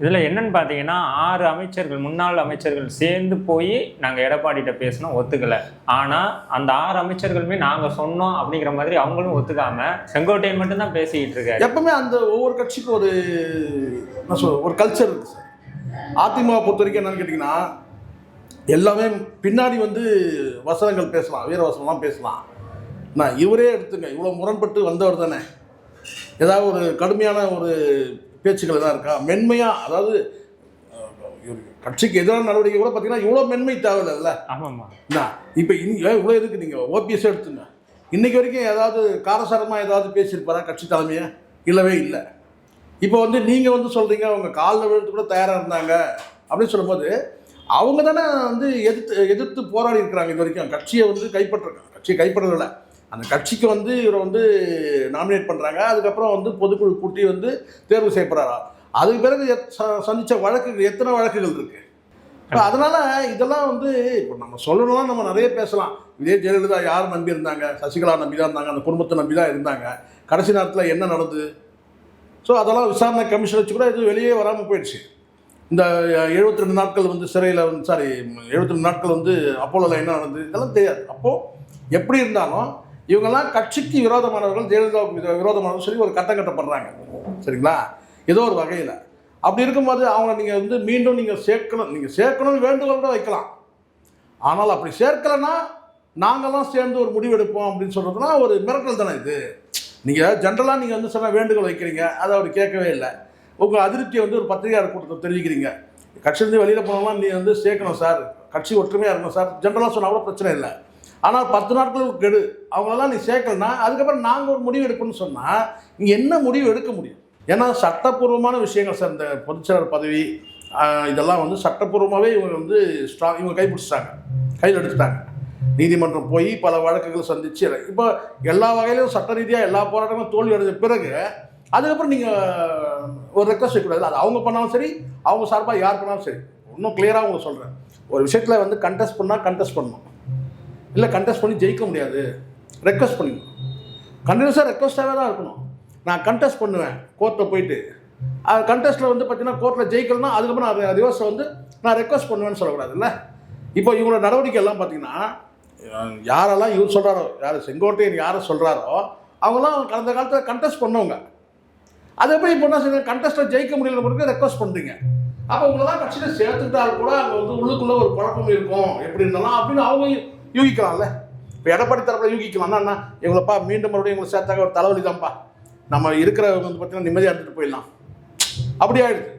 இதில் என்னன்னு பார்த்தீங்கன்னா ஆறு அமைச்சர்கள் முன்னாள் அமைச்சர்கள் சேர்ந்து போய் நாங்கள் எடப்பாடிகிட்ட பேசணும் ஒத்துக்கலை. ஆனால் அந்த ஆறு அமைச்சர்களுமே நாங்கள் சொன்னோம் அப்படிங்கிற மாதிரி அவங்களும் ஒத்துக்காம செங்கோட்டையன் மட்டும் தான் பேசிக்கிட்டு இருக்காரு. எப்பவுமே அந்த ஒவ்வொரு கட்சிக்கும் ஒரு என்ன சொல் ஒரு கல்ச்சர் இருக்கு சார். அதிமுக பொறுத்த வரைக்கும் என்னன்னு கேட்டிங்கன்னா எல்லாமே பின்னாடி வந்து வசனங்கள் பேசலாம் வீர வசனம்லாம் பேசலாம். நான் இவரே எடுத்துங்க இவ்வளோ முரண்பட்டு வந்தவர் தானே. ஏதாவது ஒரு கடுமையான ஒரு பேச்சுக்கள் எதாவது இருக்கா? மென்மையாக அதாவது கட்சிக்கு எதிரான நடவடிக்கை கூட பார்த்தீங்கன்னா இவ்வளோ மென்மை தேவையில்ல ஆமாம்மா. இப்போ இங்கே இவ்வளோ இருக்கு நீங்கள் ஓபிஎஸ் எடுத்துங்க. இன்னைக்கு வரைக்கும் ஏதாவது காரசாரமாக ஏதாவது பேசியிருப்பாரா கட்சி தலைமையை? இல்லவே இல்லை. இப்போ வந்து நீங்கள் வந்து சொல்கிறீங்க அவங்க காலில் விழுத்து கூட தயாராக இருந்தாங்க அப்படின்னு சொல்லும்போது அவங்க தானே வந்து எதிர்த்து எதிர்த்து போராடி இருக்கிறாங்க இது வரைக்கும். கட்சியை வந்து கைப்பற்றுறாங்க கட்சியை கைப்பற்றதில்லை அந்த கட்சிக்கு வந்து இவரை வந்து நாமினேட் பண்ணுறாங்க அதுக்கப்புறம் வந்து பொதுக்குழு கூட்டி வந்து தேர்வு செய்யப்படுறாரா அதுக்கு பிறகு எத்- ச- சந்திச்ச வழக்குகள் எத்தனை வழக்குகள் இருக்கு? இப்போ அதனால இதெல்லாம் வந்து இப்போ நம்ம சொல்லணும்னா நம்ம நிறைய பேசலாம். இதே ஜெயலலிதா யார் நம்பி இருந்தாங்க? சசிகலா நம்பி தான் இருந்தாங்க. அந்த குடும்பத்தை நம்பி தான் இருந்தாங்க. கடைசி நேரத்தில் என்ன நடந்தது? ஸோ அதெல்லாம் விசாரணை கமிஷன் வச்சு கூட இது வெளியே வராமல் போயிடுச்சு. இந்த எழுபத்தி ரெண்டு நாட்கள் வந்து சிறையில் வந்து சாரி எழுபத்தி ரெண்டு நாட்கள் வந்து அப்போலோவில் என்ன நடந்தது? இதெல்லாம் தெரியாது. அப்போது எப்படி இருந்தாலும் இவங்கெல்லாம் கட்சிக்கு விரோதமானவர்கள் ஜெயலலிதாவுக்கு விரோதமானவர்கள் சொல்லி ஒரு கட்டம் கட்டப்படுறாங்க. சரிங்களா? ஏதோ ஒரு வகையில். அப்படி இருக்கும்போது அவங்கள நீங்கள் வந்து மீண்டும் நீங்கள் சேர்க்கணும் நீங்கள் சேர்க்கணும்னு வேண்டுகோள் கூட வைக்கலாம். ஆனால் அப்படி சேர்க்கலைன்னா நாங்கள்லாம் சேர்ந்து ஒரு முடிவு எடுப்போம் அப்படின்னு சொல்கிறதுனா ஒரு மிரட்டல் தானே இது. நீங்கள் ஜென்ரலாக நீங்கள் வந்து சொன்ன வேண்டுகோள் வைக்கிறீங்க அதை அவர் கேட்கவே இல்லை. உங்கள் அதிருப்தியை வந்து ஒரு பத்திரிகையாளர் கூட்டத்தை தெரிவிக்கிறீங்க. கட்சியிலேருந்து வெளியில் போனோம்னா நீ வந்து சேர்க்கணும் சார். கட்சி ஒற்றுமையாக இருக்கணும் சார். ஜென்ரலாக சொன்னால் கூட பிரச்சனை இல்லை. ஆனால் பத்து நாட்களுக்கு கெடு. அவங்களெல்லாம் நீ சேர்க்கலனா அதுக்கப்புறம் நாங்கள் ஒரு முடிவு எடுப்போம்னு சொன்னால் இங்கே என்ன முடிவு எடுக்க முடியும்? ஏன்னா சட்டப்பூர்வமான விஷயங்கள் சார் இந்த பொதுச்செயலர் பதவி இதெல்லாம் வந்து சட்டப்பூர்வமாகவே இவங்க வந்து ஸ்ட்ராங் இவங்க கைப்பிடிச்சிட்டாங்க. கையில் எடுத்துட்டாங்க. நீதிமன்றம் போய் பல வழக்குகள் சந்திச்சு இப்போ எல்லா வகையிலும் சட்ட ரீதியாக எல்லா போராட்டங்களும் தோல்வி அடைஞ்ச பிறகு அதுக்கப்புறம் நீங்கள் ஒரு ரெக்வஸ்ட் வைக்கக்கூடாது அது அவங்க பண்ணாலும் சரி அவங்க சார்பாக யார் பண்ணாலும் சரி. இன்னும் கிளியராக அவங்க சொல்கிறேன் ஒரு விஷயத்தில் வந்து கண்டெஸ்ட் பண்ணால் கண்டெஸ்ட் பண்ணணும். இல்லை கண்டெஸ்ட் பண்ணி ஜெயிக்க முடியாது. ரெக்வஸ்ட் பண்ணிடணும் கண்டினியூஸாக ரெக்வஸ்ட்டாகவே தான் இருக்கணும். நான் கண்டெஸ்ட் பண்ணுவேன் கோர்ட்டில் போயிட்டு. அது கண்டெஸ்ட்டில் வந்து பார்த்தீங்கன்னா கோர்ட்டில் ஜெயிக்கலன்னா அதுக்கப்புறம் நான் திவசம் வந்து நான் ரெக்வஸ்ட் பண்ணுவேன்னு சொல்லக்கூடாதுல்ல. இப்போ இவங்களோட நடவடிக்கை எல்லாம் பார்த்தீங்கன்னா யாரெல்லாம் இவர் சொல்கிறாரோ யார் செங்கோட்டையன் யாரை சொல்கிறாரோ அவங்களாம் கடந்த காலத்தில் கண்டெஸ்ட் பண்ணவங்க. அதை போய் இப்போ என்ன செய்யுங்க கண்டெஸ்ட்டில் ஜெயிக்க முடியல பிறகு ரெக்வஸ்ட் பண்ணுறீங்க அப்போ உங்களெல்லாம் கட்சியில் சேர்த்துக்கிட்டால் கூட அங்கே வந்து உள்ளுக்குள்ளே ஒரு குழப்பம் இருக்கும். எப்படி இருந்தாலும் அப்படின்னு அவங்க யூகிக்கலாம்ல? இப்போ எடப்பாடி தரப்பில் யூகிக்கலாம். என்ன எங்களைப்பா மீண்டும் மறுபடியும் எங்களை சேர்த்தாக்க ஒரு தலைவலி தான்ப்பா நம்ம இருக்கிற வந்து பார்த்தீங்கன்னா நிம்மதியாக இருந்துட்டு போயிடலாம். அப்படி ஆயிடுது.